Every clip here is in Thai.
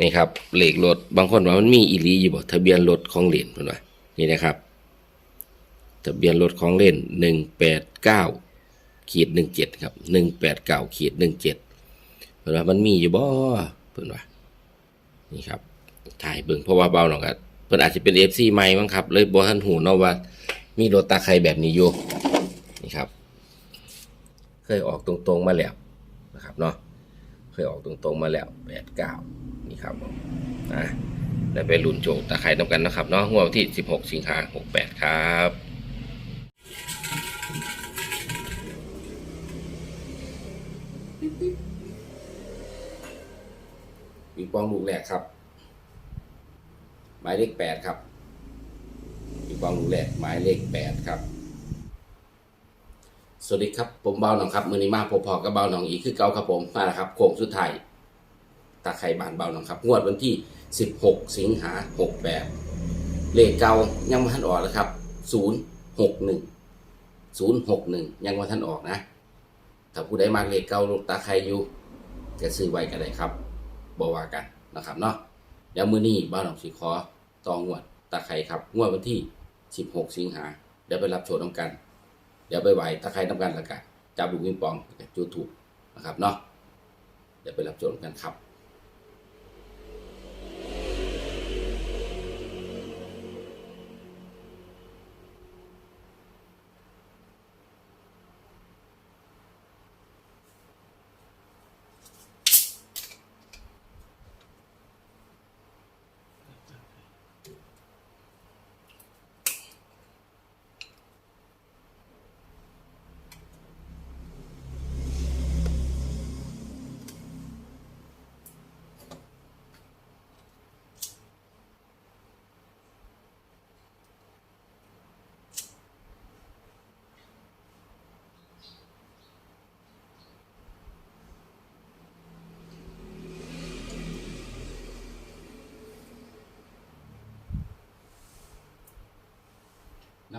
นี่ครับเลขรถบางคนว่ามันมีอีลีอยู่บ่ทะเบียนรถของเล่นเพิ่นว่านี่นะครับทะเบียนรถของเล่นหนึ่งแปดเก้าขีดหนึ่งเจ็ดครับหนึ่งแปดเก้าขีดหนึ่งเจ็ดเพิ่นว่ามันมีอยู่บ่เพิ่นว่านี่ครับถ่ายเบิ่งเพราะว่าเบาหน่อยครับเพิ่นอาจจะเป็นเอฟซีใหม่มั้งครับ เลยบ่ทันหูเนาะว่า มีรถตาใครแบบนี้อยู่นี่ครับ เคยออกตรงๆมาแล้วนะครับเนาะ เคยออกตรงๆมาแล้วแปดเก้านี่ครับผมนะได้วไปลุ้นโจกตาไคร้นำกันนะครับเนาะงวดวันที่16สิงหาคม68ครับปิงปองลูกแรกครับ หมายเลขแปดครับปิงปองลูกแรกหมายเลขแปดครับ สวัสดีครับ ผมเบาหนองครับมือนี้มาพบพอกับเบาหนองอีกคือเก่าครับผมมาแล้วครับโค้งสุดท้ายตาไข่บานเบาหนองครับ งวดวันที่ 16 สิงหา68เลขเก่ายังไม่ทันออกเลยครับ 061 061 ยังไม่ทันออกนะ ถ้าผู้ใดมาเลขเก่าลูกตาไข่อยู่ก็ซื้อไว้ก็ได้ครับบว่ากันนะครับเนาะเดี๋ยวมือนี้บ้านหนองสีคอตองวดตาไคร้ครับ งวดวันที่ 16 สิงหาเดี๋ยวไปรับโชว์น้ำกัน เดี๋ยวไปไหวถ้าใคร้น้ำการละกันจับลูกปิงปองกับจูถูกนะครับเนาะเดี๋ยวไปรับโชว์กันครับ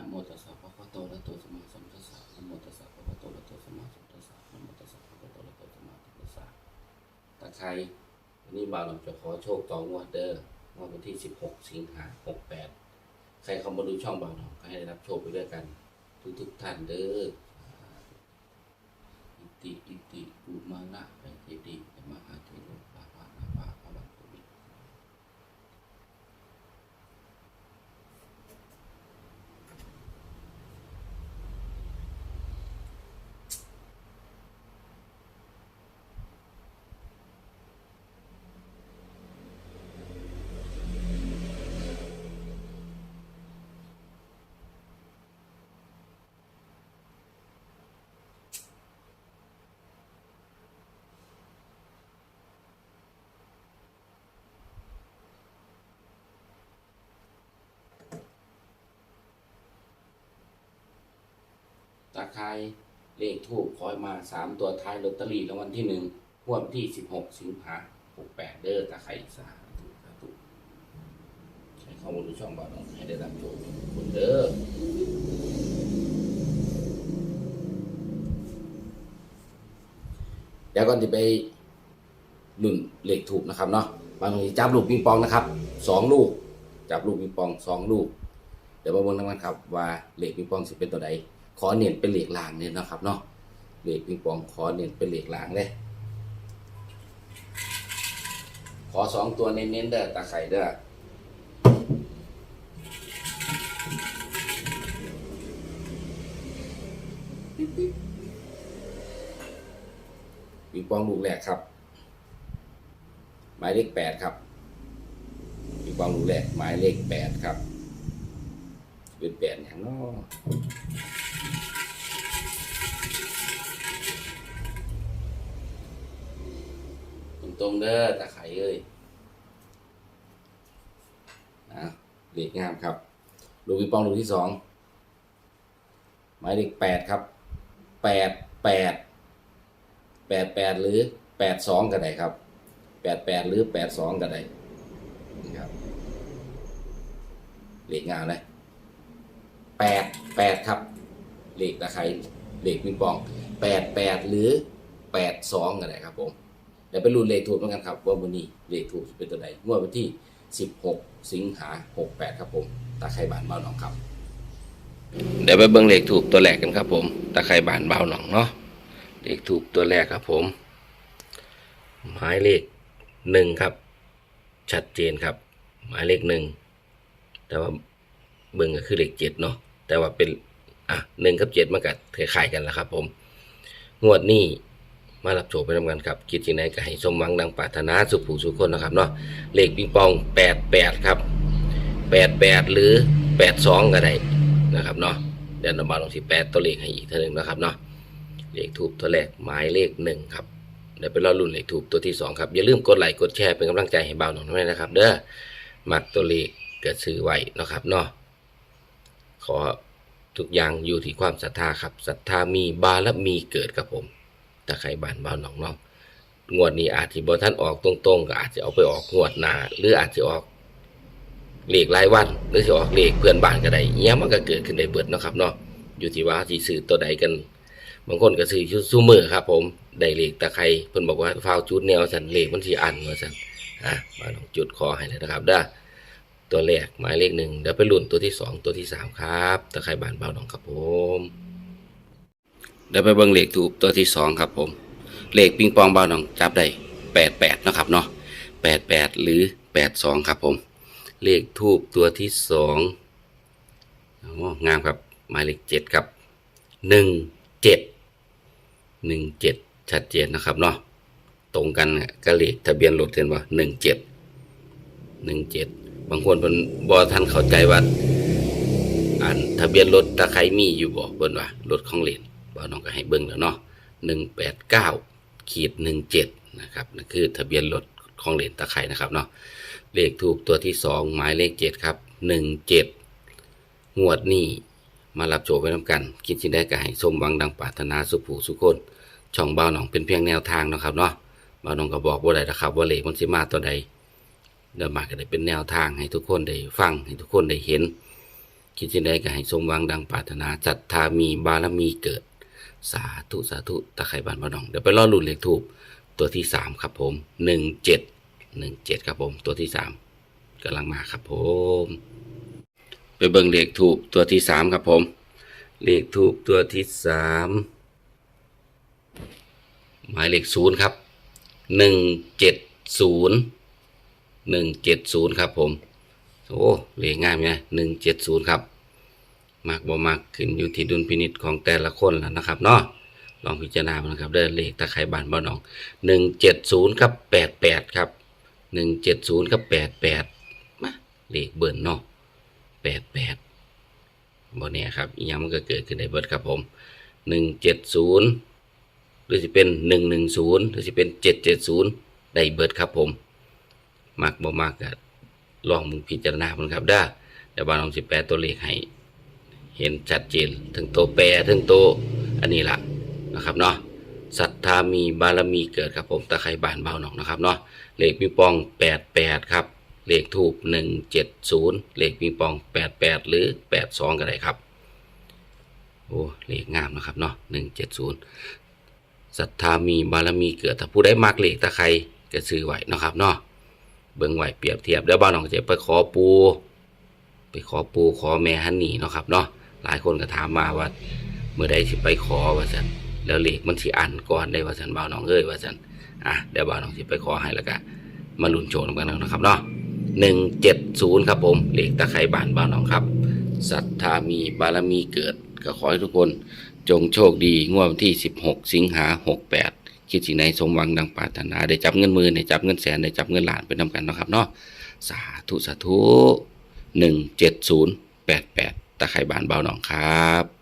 โมตัสสะภะคะวะโตอะระหะโตสัมมาสัมพุทธัสสะนะโมตัสสะภะคะวะโตอะระหะโตสัมมาสัมพุทธัสสะนะโมตัสสะภะคะวะโตอะระหะโตสัมมาสัมพุทธัสสะตะไคร้วันนี้บาหลงจะขอโชคต่องวดเด้องวดวันที่ 16 สิงหา68 ใครเข้ามาดูช่องบาหลงก็ให้ได้รับโชคไปด้วยกัน ทุกๆท่านเด้ออิติอิติอุมานะไปเจดียมหาเทโลปะปะนาปะปะบังตุมิ ตาไคร้เลขทูบคอยมาสามตัวท้ายลอตเตอรี่รางวัลที่หนึ่งงวดวันที่สิบหกสิงหาหกแปดเด้อตาไคร้สาธุสาธุใช้ข้อมูลดูช่องบ่าวน้องให้ได้รับโชคคุณเด้อเดี๋ยวก่อนจะไปลุ่นเหลขถูกนะครับเนาะบางทีจับลูกปิงปองนะครับสองลูก จับลูกปิงปองสองลูก เดี๋ยวมาเบิ่งกันครับว่าเหลขปิงปองสิเป็นตัวใด ขอเน้นเป็นเหล็กลางเนี่ยนะครับเนาะเหล็กปิงปองขอเน้นเป็นเหล็กลางเลยขอสองตัวเน้นๆเด้อตาไข่เด้อปิงปองลูกแรกครับ หมายเลขแปดครับปิงปองลูกแรกหมายเลขแปดครับ เป็นแปดอย่างเนาะตรงๆเด้อตะไคร้เอ้ยนะเลขงามครับ ลูกปิงปองลูกที่สองหมายเลขแปดครับแปดแปดแปดแปดหรือแปดสองก็ได้ครับแปดแปดหรือแปดสองก็ได้นี่ครับเลขงามเลย แปดแปดครับเลขตะไคร้เลขปิงปองแปดแปดหรือแปดสองก็ได้ครับผมเดี๋ยวไปลุ้นเลขถูกเหมือนกันครับ ว่าวันนี้เลขถูกเป็นตัวใดงวดวันที่ 16 สิงหา 68 ครับผม ตาไข่บานเบาหนองครับ เดี๋ยวไปเบิ่งเลขถูกตัวแรกกันครับผม ตาไข่บานเบาหนองเนาะเลขถูกตัวแรกครับผมหมายเลขหนึ่งครับ ชัดเจนครับ หมายเลขหนึ่งแต่ว่าเบิ่งก็คือเลขเจ็ดเนาะ แต่ว่าเป็นอะหนึ่งกับเจ็ดมันก็คล้ายกันแหละครับผม งวดนี้มารับโชคไปทำกันครับคิดจริงไหนก็ให้สมหวังดังปรารถนาสุขผู้สุขคนนะครับเนาะเลขปิงปองแปดแปดครับแปดแปดหรือแปดสองก็ได้นะครับเนาะเดี๋ยวเรามาลงที่แปดตัวเลขให้อีกเท่านึงนะครับเนาะเลขถูกตัวแรกหมายเลขหนึ่งครับเดี๋ยวไปรอรุ่นเลขถูกตัวที่สองครับอย่าลืมกดไลค์กดแชร์เป็นกำลังใจให้เบาหน่อยด้วยนะครับ เด้อมักตัวเลขเกิดซื้อไว้นะครับเนาะ ขอทุกอย่างอยู่ที่ความศรัทธาครับศรัทธามีบารมีเกิดครับผมถ้าใครบานเบาหนองนาะงวดนี้อาจจะบอท่านออกตรงๆก็อาจจะเอาไปออกงวดหน้าหรืออาจจะออกเลขรายวันหรือจะออกเลขเพื่อนบ้านก็ได้เงี้ยมันก็เกิดขึ้นได้เบิดนะครับเนาะอยู่ที่ว่าที่ซื้อตัวใดกัน บางคนก็ซื้อชุดซูมือครับ ผมได้เลขตะไคร้เพิ่นบอกว่าฟาวจุดแนวสันเลขมันสิอันว่าสันอะมาลองจุดคอให้เลยนะครับเด้อ ตัวแรกหมายเลขหนึ่งเดี๋ยวไปลุ้นตัวที่สองตัวที่สามครับตะไคร้บานเบาหนองครับผมเดี๋ยวไปเบิ่งเลขถูกตัวที่สองครับผมเลขปิงปองเบาหนองจับได้แปดแปดนะครับเนาะแปดแปดหรือแปดสองครับผม เลขทูบตัวที่สองงามครับหมายเลขเจ็ดครับหนึ่งเจ็ดหนึ่งเจ็ดชัดเจนนะครับเนาะตรงกันน่ะก็เลขทะเบียนรถเห็นว่าหนึ่งเจ็ดหนึ่งเจ็ด บางคนเป็นบอท่านเข้าใจว่าอันทะเบียนรถตะไคร้มีอยู่บ่เบิ่นว่ารถของเลนบ่น้องก็ให้เบิ่งแล้วเนาะหนึ่งแปดเก้าขีดหนึ่งเจ็ดนะครับนั่นคือทะเบียนรถของเลนตะไคร้นะครับเนาะเลขถูกตัวที่สองหมายเลขเจ็ดครับหนึ่งเจ็ดงวดนี้มารับโจไปน้ำกัน คิดสิได้ก็ให้สมหวังดังปรารถนาสุขผู้สุขคน ช่องบ่าหนองเป็นเพียงแนวทางนะครับเนาะบ่าหนองก็บอกว่าได้นะครับ ว่าเลขมันสิมาตัวใด เดี๋ยวมาก็ได้เป็นแนวทางให้ทุกคนได้ฟังให้ทุกคนได้เห็น คิดสิได้ก็ให้สมหวังดังปรารถนาจัตตามีบารมีเกิด สาธุสาธุตะไคร่บานบานอง เดี๋ยวไปรอลุ้นเลขทูบตัวที่สามครับผมหนึ่งเจ็ดหนึ่งเจ็ดครับผมตัวที่สามกำลังมาครับผม ไปเบิ่งเลขทูบตัวที่สามครับผม เลขทูบตัวที่สามหมายเลขศูนย์ครับหนึ่งเจ็ดศูนย์ หนึ่งเจ็ดศูนย์ครับผม โอ้เลขง่ายไหมหนึ่งเจ็ดศูนย์ครับมากบ่มากขึ้นอยู่ที่ดุลพินิจของแต่ละคนแล้วนะครับเนาะลองพิจารณาดูนะครับเด้อเลขตะไคร้บานบ่หนองหนึ่งเจ็ดศูนย์ครับแปดแปดครับหนึ่งเจ็ดศูนย์ครับแปดแปดมาเลขเบิ่นเนาะแปดแปดบนนี้ครับอีกอย่างมันก็เกิดขึ้นในเบิร์ดครับผมหนึ่งเจ็ดศูนย์หรือจะเป็นหนึ่งหนึ่งศูนย์หรือจะเป็นเจ็ดเจ็ดศูนย์ได้เบิร์ดครับผม มักบ่มากก็ลองมึงพิจารณามันครับได้เดี๋ยวบานลองสิแปลตัวเลขให้ เห็นชัดเจนถึงตัวแปรถึงตัวอันนี้ละนะครับเนาะศรัทธามีบารมีเกิดครับผมตะไคร้บานเบาหนองนะครับเนาะเลขปิงปองแปดแปดครับ เลขทูบหนึ่งเจ็ดศูนย์เลขปิงปองแปดแปดหรือแปดสองก็ได้ครับ โอ้เลขงามนะครับเนาะหนึ่งเจ็ดศูนย์ศรัทธามีบารมีเกิดถ้าผู้ได้มักเลขตะไคร้ก็ซื้อไว้นะครับเนาะ เบิ่งไหวเปรียบเทียบแล้วบ้านน้องจะไปขอปู ไปขอปูขอแม่ฮันนี่เนาะครับเนาะหลายคนก็ถามมาว่าเมื่อใดสิไปขอว่าสันแล้วเหลขมันสิอันก่อนได้ว่าสันบ่าวน้องเอ้ยว่าสันอะเดี๋ยวบ่าวน้องสิไปขอให้แล้วก็มาลุ้นโชว์กันนะครับเนาะหนึ่งเจ็ดศูนย์ครับผมเหลขตะไคร้บานบ่าวน้องครับศรัทธามีบารมีเกิดก็ขอให้ทุกคนจงโชคดีงวดวันที่ 16 สิงหา 68 คิดสิ่งใดสมหวังดังปรารถนา ได้จับเงินหมือได้จับเงินแสนได้จับเงินล้านไปนำกันนะครับเนาะสาธุสาธุหนึ่งเจ็ดศูนย์แปดแปดตะไคร่บานเบาหนองครับ